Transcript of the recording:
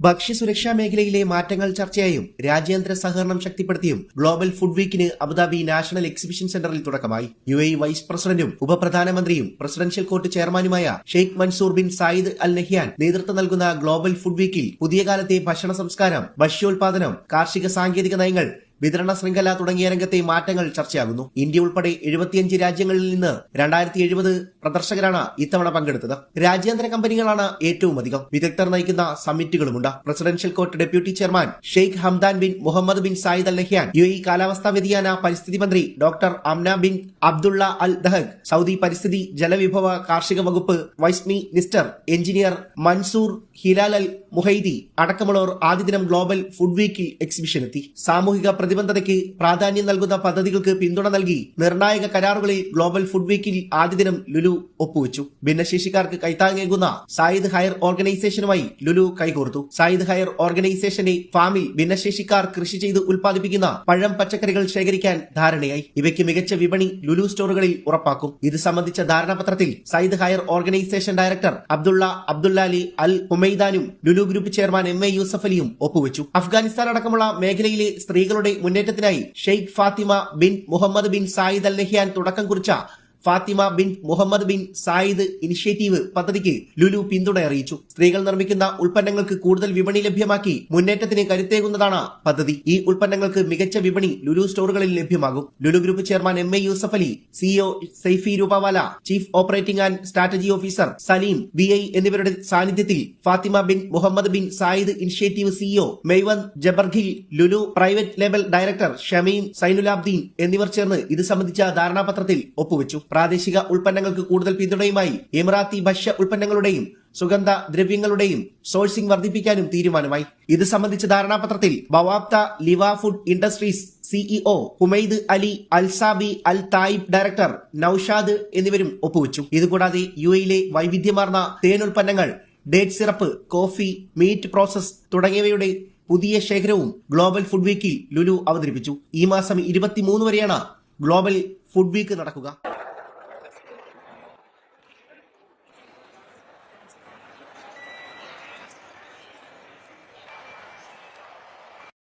ഭക്ഷ്യസുരക്ഷാ മേഖലയിലെ മാറ്റങ്ങൾ ചർച്ചയായും രാജ്യാന്തര സഹകരണം ശക്തിപ്പെടുത്തിയും ഗ്ലോബൽ ഫുഡ് വീക്കിന് അബുദാബി നാഷണൽ എക്സിബിഷൻ സെന്ററിൽ തുടക്കമായി. യു എ വൈസ് പ്രസിഡന്റും ഉപപ്രധാനമന്ത്രിയും പ്രസിഡൻഷ്യൽ കോർട്ട് ചെയർമാനുമായ Sheikh Mansour bin Zayed Al Nahyan നേതൃത്വം നൽകുന്ന ഗ്ലോബൽ ഫുഡ് വീക്കിൽ പുതിയ കാലത്തെ ഭക്ഷണ സംസ്കാരം ഭക്ഷ്യോൽപാദനം കാർഷിക സാങ്കേതിക നയങ്ങൾ വിതരണ ശൃംഖല തുടങ്ങിയ രംഗത്തെ മാറ്റങ്ങൾ ചർച്ചയാകുന്നു. ഇന്ത്യ ഉൾപ്പെടെ എഴുപത്തിയഞ്ച് രാജ്യങ്ങളിൽ നിന്ന് രണ്ടായിരത്തി എഴുപത് പ്രദർശകരാണ് ഇത്തവണ പങ്കെടുത്തത്. രാജ്യാന്തര കമ്പനികളാണ് ഏറ്റവും അധികം. വിദഗ്ധർ നയിക്കുന്ന സമ്മിറ്റുകളുമുണ്ട്. Presidential court deputy chairman Sheikh Hamdan bin Mohammed bin Zayed Al Nahyan U E കാലാവസ്ഥാ വ്യതിയാന പരിസ്ഥിതി മന്ത്രി doctor Amna bin Abdullah Al Dahak Saudi പരിസ്ഥിതി ജലവിഭവ കാർഷിക വകുപ്പ് vice minister engineer Mansour Hilal Al Muhaidi അടക്കമുള്ളവർ ആദ്യ ദിനം ഗ്ലോബൽ ഫുഡ് വീക്കിൽ എക്സിബിഷൻ എത്തി സാമൂഹിക പ്രതിബദ്ധതയ്ക്ക് പ്രാധാന്യം നൽകുന്ന പദ്ധതികൾക്ക് പിന്തുണ നൽകി നിർണായക കരാറുകളിൽ ഗ്ലോബൽ ഫുഡ് വീക്കിൽ ആദ്യ ദിനം ലുലു ഒപ്പുവെച്ചു. ഭിന്നശേഷിക്കാർക്ക് കൈത്താങ്ങേകുന്ന സായിദ് ഹയർ ഓർഗനൈസേഷനുമായി ലുലു കൈകോർത്തു. സായിദ് ഹയർ ഓർഗനൈസേഷന്റെ ഫാമിൽ ഭിന്നശേഷിക്കാർ കൃഷി ചെയ്ത് ഉൽപ്പാദിപ്പിക്കുന്ന പഴം പച്ചക്കറികൾ ശേഖരിക്കാൻ ധാരണയായി. ഇവയ്ക്ക് മികച്ച വിപണി ലുലു സ്റ്റോറുകളിൽ ഉറപ്പാക്കും. ഇത് സംബന്ധിച്ച ധാരണാപത്രത്തിൽ Zayed Higher Organization director Abdullah Abdulali Al ഹുമൈദാനും Lulu group chairman M A Yusuff അലിയും ഒപ്പുവെച്ചു. അഫ്ഗാനിസ്ഥാൻ അടക്കമുള്ള മേഖലയിലെ സ്ത്രീകളുടെ മുന്നേറ്റത്തിനായി Sheikh Fatima bin Mohammed bin Zayed Al Nahyan തുടക്കം കുറിച്ച Fatima bin Mohammed bin Zayed initiative പദ്ധതിക്ക് ലുലു പിന്തുണ അറിയിച്ചു. സ്ത്രീകൾ നിർമ്മിക്കുന്ന ഉൽപ്പന്നങ്ങൾക്ക് കൂടുതൽ വിപണി ലഭ്യമാക്കി മുന്നേറ്റത്തിന് കരുത്തേകുന്നതാണ് പദ്ധതി. ഈ ഉൽപ്പന്നങ്ങൾക്ക് മികച്ച വിപണി ലുലു സ്റ്റോറുകളിൽ ലഭ്യമാകും. Lulu group chairman M A Yusuff Ali CEO Saifee Rupawala chief operating and strategy officer Saleem V I എന്നിവരുടെ സാന്നിധ്യത്തിൽ Fatima bin Mohammed bin Zayed initiative CEO Maiwand Jabarkhil Lulu private label director Shameem Zainulabdeen എന്നിവർ ചേർന്ന് ഇത് സംബന്ധിച്ച ധാരണാപത്രത്തിൽ ഒപ്പുവെച്ചു. പ്രാദേശിക ഉൽപ്പന്നങ്ങൾക്ക് കൂടുതൽ പിന്തുണയുമായി എമിറാത്തി ഭക്ഷ്യ ഉൽപ്പന്നങ്ങളുടെയും സുഗന്ധ ദ്രവ്യങ്ങളുടെയും സോഴ്സിംഗ് വർദ്ധിപ്പിക്കാനും തീരുമാനമായി. ഇത് സംബന്ധിച്ച ധാരണാപത്രത്തിൽ Bawabat Liwa food industries CEO Humaid Ali Al Saabi Al Tayeb director Noushad എന്നിവരും ഒപ്പുവച്ചു. ഇതുകൂടാതെ യു എയിലെ വൈവിധ്യമാർന്ന തേനുൽപ്പന്നങ്ങൾ date syrup coffee meat process തുടങ്ങിയവയുടെ പുതിയ ശേഖരവും ഗ്ലോബൽ ഫുഡ് വീക്കിൽ ലുലു അവതരിപ്പിച്ചു. ഈ മാസം ഇരുപത്തിമൂന്ന് വരെയാണ് ഗ്ലോബൽ ഫുഡ് വീക്ക് നടക്കുക.